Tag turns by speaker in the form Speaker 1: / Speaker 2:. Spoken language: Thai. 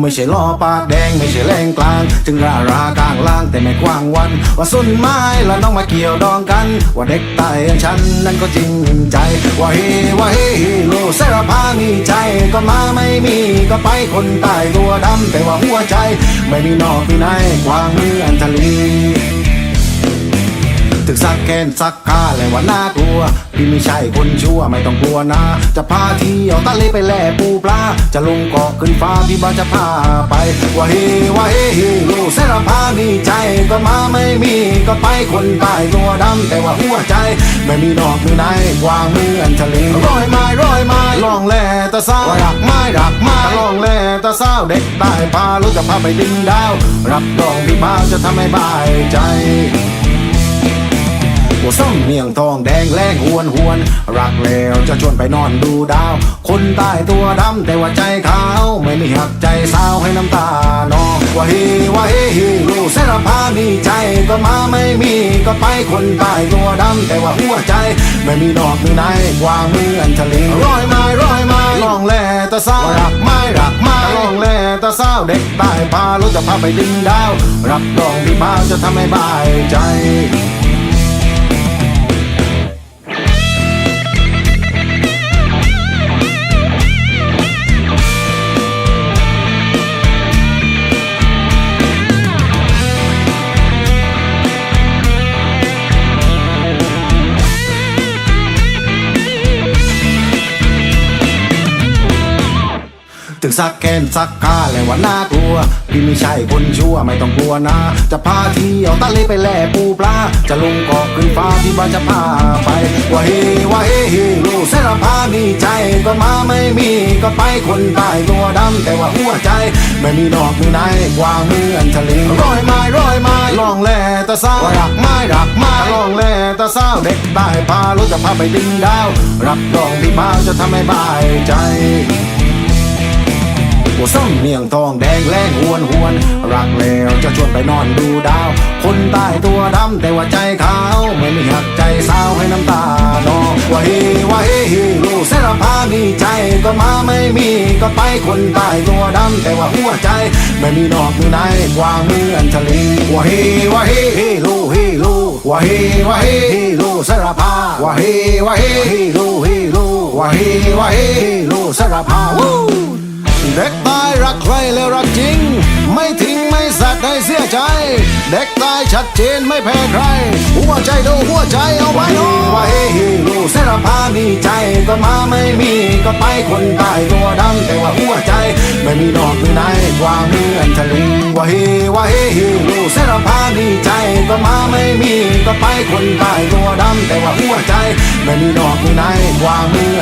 Speaker 1: ไม่ใช่ล้อปากแดงไม่ใช่แรงกลางจึงรารากลางล่างแต่ไม่กว้างวัน ว่าสุนไม้แล้วน้องมาเกี่ยวดองกัน ว่าเด็กตายอย่างฉันนั้นก็จริงใจ ว่าเฮว่าเฮโลเสรพามีใจก็มาไม่มีก็ไปคนตายตัวดำแต่ว่าหัวใจ ไม่มีนอกมีในกว้างเหมือนทะเล ถึงสักแกนสักกาเลยว่าน่ากลัว พี่ไม่ใช่คนชั่วไม่ต้องกลัวนะ จะพาเที่ยวทะเลไปแล่ปูปลา จะลงเกาะขึ้นฟ้าพี่บ้าจะพาไปว่าเฮว่าเฮเฮลูกเสรพามีใจก็มาไม่มีก็ไปคนตายตัวดำแต่ว่าหัวใจ ไม่มีนอกมีในวางมืออันทะเลร้อยไม้ร้อยไม้ลองแล่ตะเศร้ารักไม้รักไม้ลองแล่ตะเศร้าเด็กตายพาลูกจะพาไปดึงดาว รับรองพี่พาจะทำให้บายใจ หัวส้มเมียงทองแดงแรงหวนหวน รักแล้วจะชวนไปนอนดูดาว คนใต้ตัวดำแต่ว่าใจขาว ไม่มีหักใจสาวให้น้ำตานองว่าเฮว่าเฮเฮลูกเสรพามีใจก็มาไม่มีก็ไปคนใต้ตัวดำแต่ว่าหัวใจ ไม่มีนอกมีในกวางเหมือนทะเลร้อยไม้ร้อยไม้ลองแล่ตะเศร้ารักไม้รักไม้ลองแล่ตะเศร้าเด็กใต้พาลูกจะพาไปดึงดาว รับรองพี่พาจะทำให้บายใจ ถึงสักแกนสักกาเลยว่าน่ากลัว พี่ไม่ใช่คนชั่วไม่ต้องกลัวนะ จะพาเที่ยวทะเลไปแล่ปูปลา จะลงเกาะขึ้นฟ้าพี่บ้านจะพาไป ว่าเฮว่าเฮเฮลูกเสรพามีใจก็มาไม่มีก็ไปคนตายตัวดำแต่ว่าหัวใจ ไม่มีนอกมีในกว้างเมือนทะเลร้อยไม้ร้อยไม้ลองแล่ตะเศร้ารักไม้รักไม้ลองแล่ตะเศร้าเด็กตายพาลูกจะพาไปดึงดาวรับรองพี่พาจะทำให้บายใจ เมียงทองแดงแรงหวนหวน รักแล้วจะชวนไปนอนดูดาว คนใต้ตัวดำแต่ว่าใจขาวไม่มีหักใจสาวให้น้ำตานองว่าเฮว่าเฮเฮลูกเสรพามีใจก็มาไม่มีก็ไปคนใต้ตัวดำแต่ว่าหัวใจ ไม่มีนอกมีในกว้างเหมือนทะเลว่าเฮว่าเฮเฮลูเฮลูว่าเฮว่าเฮเฮลูเสรพาว่าเฮว่าเฮเฮลูเฮลูว่าเฮว่าเฮเฮลูเสรพาวู้ เด็กตายรักใครแล้วรักจริง ไม่ทิ้งไม่สัตว์ให้เสียใจ เด็กตายชัดเจนไม่แพ้ใคร หัวใจดูหัวใจเอาไว้เนาะว่าเฮ้เฮ้ลูกเสรพามีใจก็มาไม่มีก็ไปคนตายตัวดำแต่ว่าหัวใจ ไม่มีนอกมีในกว้าเมือนทะเลว่าเฮ้ว่าเฮ้เฮ้ลูกเสรพามีใจก็มาไม่มีก็ไปคนตายตัวดำแต่ว่าหัวใจ ไม่มีนอกมีในกว้าเมือน